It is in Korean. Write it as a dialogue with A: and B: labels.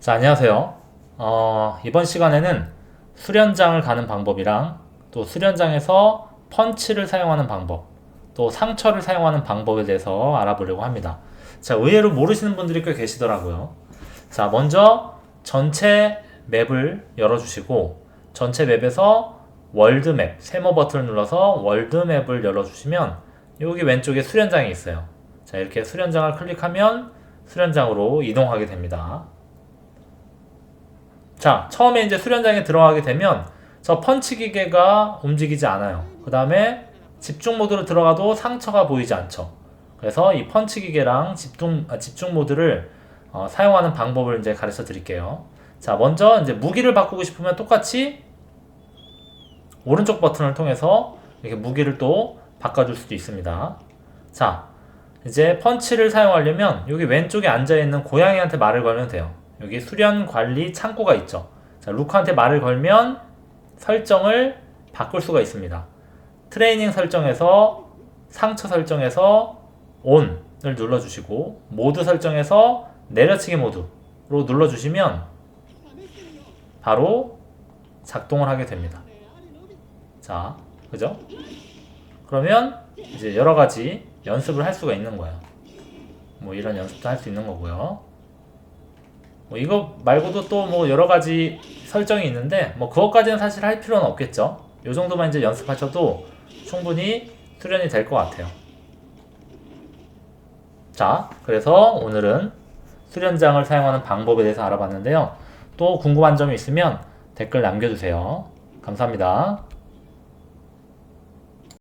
A: 자, 안녕하세요. 어, 이번 시간에는 수련장을 가는 방법이랑 또 수련장에서 펀치를 사용하는 방법, 또 상처를 사용하는 방법에 대해서 알아보려고 합니다. 자, 의외로 모르시는 분들이 꽤 계시더라고요. 자, 먼저 전체 맵을 열어주시고, 전체 맵에서 월드맵, 세모 버튼을 눌러서 월드맵을 열어주시면, 여기 왼쪽에 수련장이 있어요. 자, 이렇게 수련장을 클릭하면 수련장으로 이동하게 됩니다. 자, 처음에 이제 수련장에 들어가게 되면 저 펀치 기계가 움직이지 않아요. 그 다음에 집중 모드로 들어가도 상처가 보이지 않죠. 그래서 이 펀치 기계랑 집중, 아, 집중 모드를 어, 사용하는 방법을 이제 가르쳐 드릴게요. 자, 먼저 이제 무기를 바꾸고 싶으면 똑같이 오른쪽 버튼을 통해서 이렇게 무기를 또 바꿔줄 수도 있습니다. 자, 이제 펀치를 사용하려면 여기 왼쪽에 앉아있는 고양이한테 말을 걸면 돼요. 여기 수련 관리 창구가 있죠. 자, 루크한테 말을 걸면 설정을 바꿀 수가 있습니다. 트레이닝 설정에서 상처 설정에서 ON을 눌러주시고 모드 설정에서 내려치기 모드로 눌러주시면 바로 작동을 하게 됩니다. 자, 그죠? 그러면 이제 여러 가지 연습을 할 수가 있는 거예요. 뭐 이런 연습도 할 수 있는 거고요. 뭐 이거 말고도 또 뭐 여러 가지 설정이 있는데 뭐 그것까지는 사실 할 필요는 없겠죠. 요 정도만 이제 연습하셔도 충분히 수련이 될 것 같아요. 자, 그래서 오늘은 수련장을 사용하는 방법에 대해서 알아봤는데요. 또 궁금한 점이 있으면 댓글 남겨주세요. 감사합니다.